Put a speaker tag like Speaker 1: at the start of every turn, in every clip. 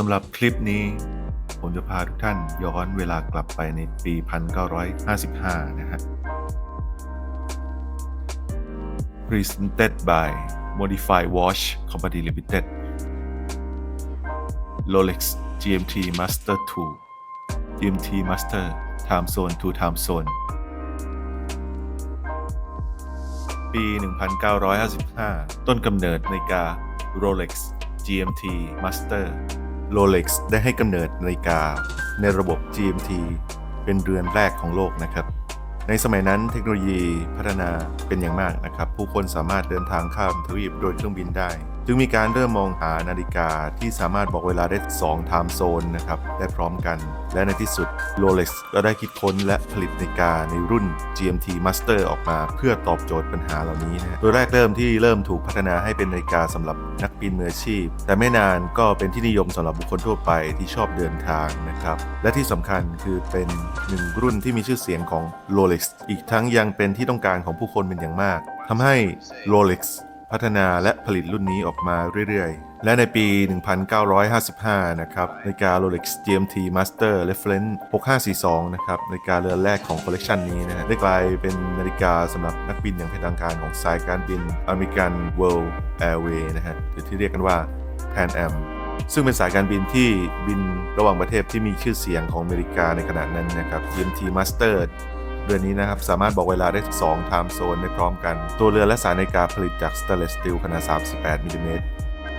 Speaker 1: สำหรับคลิปนี้ ผมจะพาทุกท่านย้อนเวลากลับไปในปี 1955 นะฮะ Presented by Modify Watch Company Limited Rolex GMT Master 2 GMT Master Time Zone to Time Zone ปี 1955 ต้นกำเนิดนาฬิกา Rolex GMT Master โรเล็กซ์ได้ให้กำเนิดนาฬิกาในระบบ GMT เป็นเรือนแรกของโลกนะครับ ในสมัยนั้นเทคโนโลยีพัฒนาเป็นอย่างมากนะครับ ผู้คนสามารถเดินทางข้ามทวีปโดยเครื่องบินได้ จึงมีการเริ่มมองหานาฬิกาที่สามารถบอกเวลาได้2 time zone นะครับได้พร้อมกัน และในที่สุด Rolex ก็ได้คิดค้นและผลิตนาฬิกาในรุ่น GMT Master ออกมาเพื่อตอบโจทย์ปัญหาเหล่านี้นะฮะโดยแรกเริ่มที่เริ่มถูกพัฒนาให้เป็นนาฬิกาสำหรับนักบินมืออาชีพ แต่ไม่นานก็เป็นที่นิยมสำหรับบุคคลทั่วไปที่ชอบเดินทางนะครับและที่สำคัญคือเป็นหนึ่งรุ่นที่มีชื่อเสียงของ Rolex อีกทั้งยังเป็นที่ต้องการของผู้คนเป็นอย่างมากทำให้ Rolex พัฒนาและผลิตรุ่นนี้ออกมาเรื่อยๆ และในปี 1955 นะครับนาฬิกา Rolex GMT Master Reference 6542 นะครับนาฬิกาเรือนแรกของคอลเลกชันนี้นะฮะได้กลายเป็นนาฬิกาสำหรับนักบินอย่างเป็นทางการของสายการบิน American World Airways นะฮะหรือที่เรียกกันว่า Pan Am ซึ่งเป็นสายการบินที่บินระหว่างประเทศที่มีชื่อเสียงของอเมริกาในขณะนั้นนะครับ GMT Master เรือนนี้นะครับสามารถบอกเวลาได้ 2 ไทม์โซนได้พร้อมกัน ตัวเรือนและสายนาฬิกาผลิตจากสเตนเลสสตีลขนาด 38มิลลิเมตร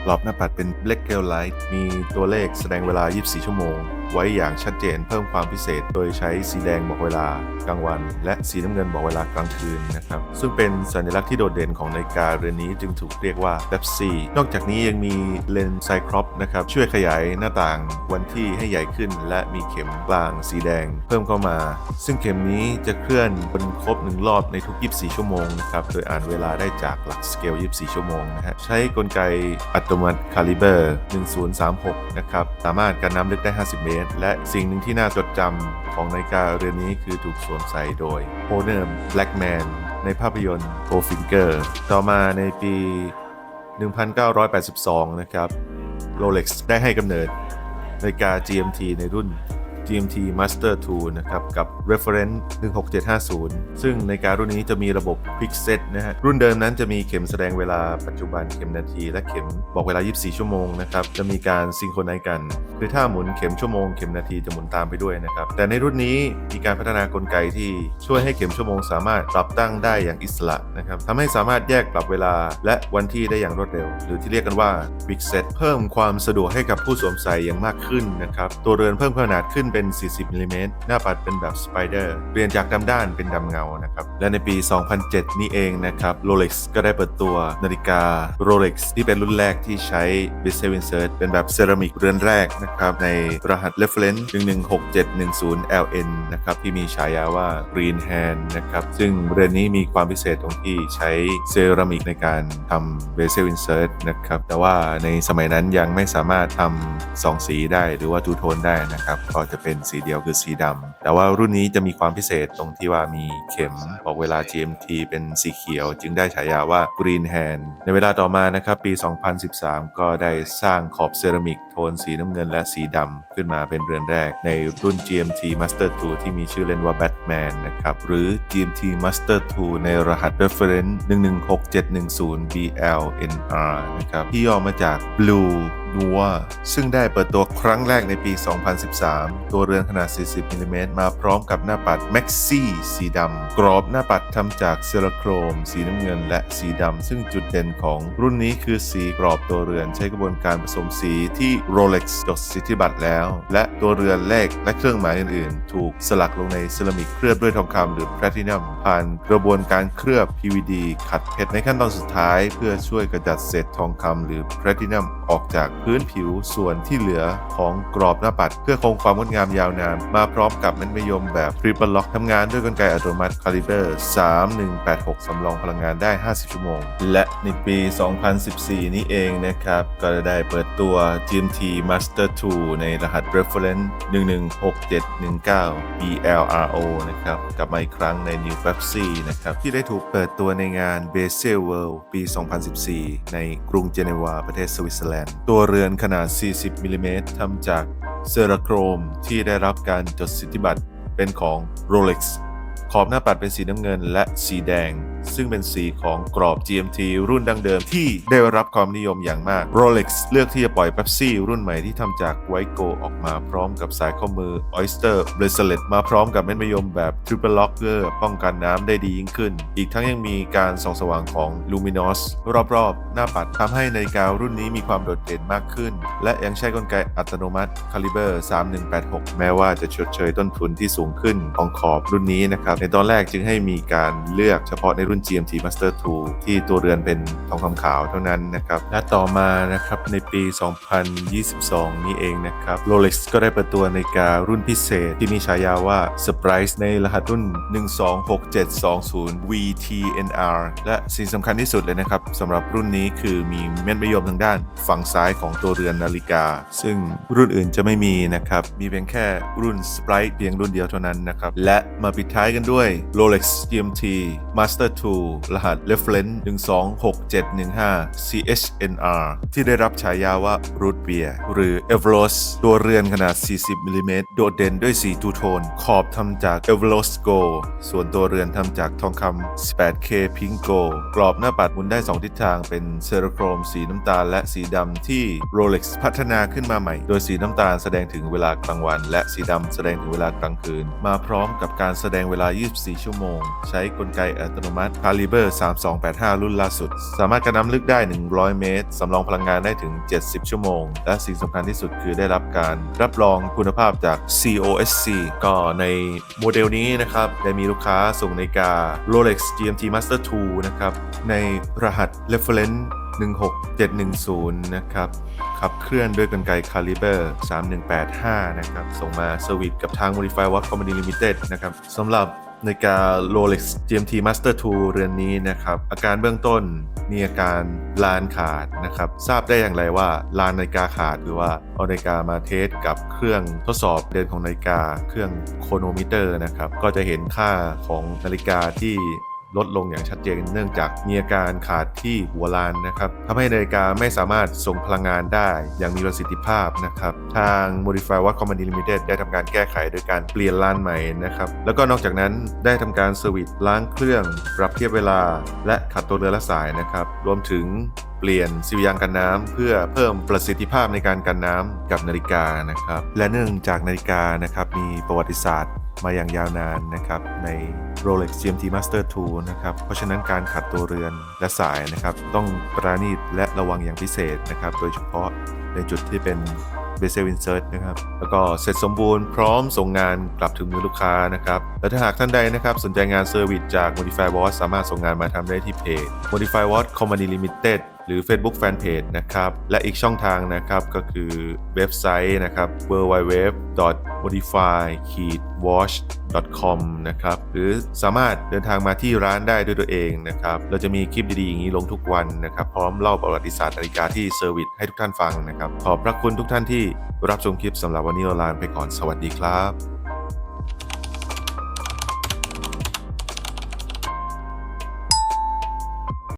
Speaker 1: รอบหน้าปัดเป็น Black g a l Light มีตัวเลขแสดงเวลา 24 ชั่วโมง ไว้อย่างชัดเจนเพิ่มความพิเศษ โดยใช้สีแดงบอกเวลากลางวัน และสีน้ำเงินบอกเวลากลางคืนนะครับ ซึ่งเป็นสัญลักษณ์ที่โดดเด่นของนาฬิกาเรือนนี้จึงถูกเรียกว่า Pepsi นอกจากนี้ยังมีเลนส์ไซครอปนะครับช่วยขยายหน้าต่างวันที่ให้ใหญ่ขึ้น และมีเข็มกลางสีแดง เพิ่มเข้ามา ซึ่งเข็มนี้จะเคลื่อนบนครบหนึ่งรอบในทุก 24 ชั่วโมงนะครับโดยอ่านเวลาได้จากหลักสเกล 24 ชั่วโมงนะฮะใช้กลไกอัตโนมัติคาลิเบอร์ 1036 นะครับสามารถกันน้ำลึกได้ 50 เมตรและสิ่งหนึ่งที่น่าจดจำของนาฬิกาเรือนนี้คือถูกสวมใส่โดยโ o เนอร์แบล็กแมนในภาพยนตร์โกฟิงเกอร์ต่อมาในปี 1982 นะครับโรเล็กซ์ได้ให้กำเนิดนาฬิกา GMT ในรุ่น GMT Master 2 นะครับ กับ Reference 16750 ซึ่งในการรุ่นนี้จะมีระบบ Quick Set นะฮะ รุ่นเดิมนั้นจะมีเข็มแสดงเวลาปัจจุบันเข็มนาที และเข็มบอกเวลา 24 ชั่วโมงนะครับ จะมีการซิงโครไนซ์กัน คือถ้าหมุนเข็มชั่วโมงเข็มนาทีจะหมุนตามไปด้วยนะครับ แต่ในรุ่นนี้มีการพัฒนากลไกที่ช่วยให้เข็มชั่วโมงสามารถปรับตั้งได้อย่างอิสระนะครับทำให้สามารถแยกปรับเวลาและวันที่ได้อย่างรวดเร็ว หรือที่เรียกกันว่า Quick Set เพิ่มความสะดวกให้กับผู้สวมใส่อย่างมากขึ้นนะครับ ตัวเรือนเพิ่มขนาดขึ้นเป็น 40มิลลิเมตรหน้าปัดเป็นแบบสไปเดอร์เปลี่ยนจากดำด้านเป็นดำเงานะครับและในปี 2007 นี้เองนะครับ Rolex ก็ได้เปิดตัวนาฬิกา Rolex ที่เป็นรุ่นแรกที่ใช้ b i s e l Insert เป็นแบบเซรามิกเรือนแรกนะครับ ในรหัส Reference 116710 LN นะครับ ที่มีฉายาว่า Green Hand นะครับ ซึ่งเรือนนี้มีความพิเศษตรงที่ใช้เซรามิกในการทำ b e z e l Insert นะครับ แต่ว่าในสมัยนั้นยังไม่สามารถทำสองสีได้หรือว่าทูโทนได้นะครับก็จะเป็นป็นสีเดียวคือสีดำแต่ว่ารุ่นนี้จะมีความพิเศษตรงที่ว่ามีเข็มบอกเวลา GMT เป็นสีเขียว จึงได้ฉายาว่า Green Hand ในเวลาต่อมานะครับปี 2013 ก็ได้สร้างขอบเซรามิก ทนสีน้ำเงินและสีดำขึ้นมาเป็นเรือนแรก ในรุ่น GMT Master 2 ที่มีชื่อเล่นว่า Batman นะครับ หรือ GMT Master 2 ในรหัส reference 116710 BLNR นะครับ ที่ย่อมาจาก Blue นัวซึ่งได้เปิดตัวครั้งแรกในปี 2013 ตัวเรือนขนาด 40มิลลิเมตรมาพร้อมกับหน้าปัด Maxi สีดำ กรอบหน้าปัดทำจากเซราโครม สีน้ำเงินและสีดำ ซึ่งจุดเด่นของรุ่นนี้คือสีกรอบตัวเรือนใช้กระบวนการผสมสีที่ Rolex จดสิทธิบัตรแล้ว และตัวเรือนเลขและเครื่องหมายอื่นๆ ถูกสลักลงในเซรามิกเคลือบด้วยทองคำหรือแพลตินัมผ่านกระบวนการเคลือบ PVD ขัดเพชรในขั้นตอนสุดท้าย เพื่อช่วยกระจัดเศษทองคำหรือแพลตินัมออกจากพื้นผิวส่วนที่เหลือของกรอบหน้าปัด เพื่อคงความงดงามยาวนาน มาพร้อมกับแม่นยมแบบ Triple Lock ทำงานด้วยกลไกอัตโนมัติ Caliber 3186 สำรองพลังงานได้ 50 ชั่วโมง และในปี 2014 นี้เองนะครับ ก็ได้เปิดตัว GMT MT Master 2 ในรหัส reference 116719 BLRO นะครับ กลับมาอีกครั้งใน New Pepsi นะครับ ที่ได้ถูกเปิดตัวในงาน Basel World ปี 2014 ในกรุงเจนีวาประเทศสวิตเซอร์แลนด์ ตัวเรือนขนาด 40มิลลิเมตรทำจากเซราโครมที่ได้รับการจดสิทธิบัตรเป็นของ Rolex ขอบหน้าปัดเป็นสีน้ำเงินและสีแดง ซึ่งเป็นสีของกรอบ GMT รุ่นดั้งเดิมที่ได้รับความนิยมอย่างมาก Rolex เลือกที่จะปล่อย Pepsi รุ่นใหม่ที่ทำจากไวโกออกมาพร้อมกับสายข้อมือ Oyster Bracelet มาพร้อมกับเม็ดมะยมแบบ Triple Lock เพื่อป้องกันน้ำได้ดียิ่งขึ้น อีกทั้งยังมีการส่องสว่างของ Luminos รอบๆ หน้าปัดทำให้นาฬิการุ่นนี้มีความโดดเด่นมากขึ้น และยังใช้กลไกอัตโนมัติ Caliber 3186 แม้ว่าจะชดเชยต้นทุนที่สูงขึ้นของขอบรุ่นนี้นะครับในตอนแรกจึงให้มีการเลือกเฉพาะในรุ่น GMT Master 2 ที่ตัวเรือนเป็นทองคำขาวเท่านั้นนะครับ และต่อมานะครับในปี 2022 นี้เองนะครับ Rolex ก็ได้เปิดตัวนาฬิการุ่นพิเศษที่มีฉายาว่า Surprise ในรหัสรุ่น 126720 VTNR และสิ่งสำคัญที่สุดเลยนะครับสำหรับรุ่นนี้คือมีเม็ดมะยมทางด้านฝั่งซ้ายของตัวเรือนนาฬิกา ซึ่งรุ่นอื่นจะไม่มีนะครับมีเพียงแค่รุ่น Sprite เพียงรุ่นเดียวเท่านั้นนะครับและมาปิดท้ายกันด้วย Rolex GMT Master 2 รหัส Reference 126715 CHNR ที่ได้รับฉายาว่า Root Beer หรือ Everos ตัวเรือนขนาด 40มิลลิเมตรโดดเด่นด้วยสีทูโทน ขอบทำจาก Everos Gold ส่วนตัวเรือนทำจากทองคำ 18K Pink Gold กรอบหน้าปัดหมุนได้ 2 ทิศทางเป็นเซราโครม สีน้ำตาลและสีดำที่ Rolex พัฒนาขึ้นมาใหม่ โดยสีน้ำตาลแสดงถึงเวลากลางวัน และสีดำแสดงถึงเวลากลางคืน มาพร้อมกับการแสดงเวลา24 ชั่วโมง ใช้กลไกอัตโนมัติ Caliber 3285 รุ่นล่าสุด สามารถกระน้ำลึกได้ 100 เมตร สำรองพลังงานได้ถึง 70 ชั่วโมง และสิ่งสำคัญที่สุดคือได้รับการรับรองคุณภาพจาก COSC ก็ในโมเดลนี้นะครับได้มีลูกค้าส่งนาฬิกา Rolex GMT Master 2 นะครับ ในรหัส reference 16710 นะครับ ขับเคลื่อนด้วยกลไก Caliber 3185 นะครับ ส่งมาเซอร์วิสกับทาง Modify Watch Company Limited นะครับสำหรับ นาฬิกา Rolex GMT Master 2 เรือนนี้นะครับ อาการเบื้องต้นมีอาการลานขาดนะครับ ทราบได้อย่างไรว่าลานนาฬิกาขาดหรือว่าเอานาฬิกามาเทสกับเครื่องทดสอบเดินของนาฬิกาเครื่องโคโนมิเตอร์นะครับ ก็จะเห็นค่าของนาฬิกาที่ ลดลงอย่างชัดเจนเนื่องจากมีอาการขาดที่หัวลานนะครับทำให้นาฬิกาไม่สามารถส่งพลังงานได้ อย่างมีประสิทธิภาพนะครับ ทาง Modify Watch Company Limited ได้ทำการแก้ไขโดยการเปลี่ยนลานใหม่นะครับแล้วก็นอกจากนั้นได้ทำการเซอร์วิสล้างเครื่อง ปรับเทียบเวลา และขัดตัวเรือและสายนะครับรวมถึงเปลี่ยนซิลยางกันน้ำเพื่อเพิ่มประสิทธิภาพในการกันน้ำกับนาฬิกานะครับและเนื่องจากนาฬิกานะครับมีประวัติศาสตร์ มาอย่างยาวนานนะครับใน Rolex GMT Master 2 นะครับ เพราะฉะนั้นการขัดตัวเรือนและสายนะครับ ต้องปราณีตและระวังอย่างพิเศษนะครับ โดยเฉพาะในจุดที่เป็น b e z e l Insert นะครับ แล้วก็เสร็จสมบูรณ์พร้อมส่งงานกลับถึงมือลูกค้านะครับ และถ้าหากท่านใดนะครับ สนใจงานเซอร์วิสจาก Modify Watch สามารถส่งงานมาทำได้ที่เพจ Modify Watch Company Limited หรือ Facebook Fanpage นะครับ และอีกช่องทางนะครับก็คือเว็บไซต์นะครับ www.modify-watch.com นะครับหรือสามารถเดินทางมาที่ร้านได้ด้วยตัวเองนะครับเราจะมีคลิปดีๆอย่างนี้ลงทุกวันนะครับพร้อมเล่าประวัติศาสตร์นาฬิกาที่เซอร์วิสให้ทุกท่านฟังนะครับขอบพระคุณทุกท่านที่รับชมคลิปสำหรับวันนี้เราลาไปก่อนสวัสดีครับ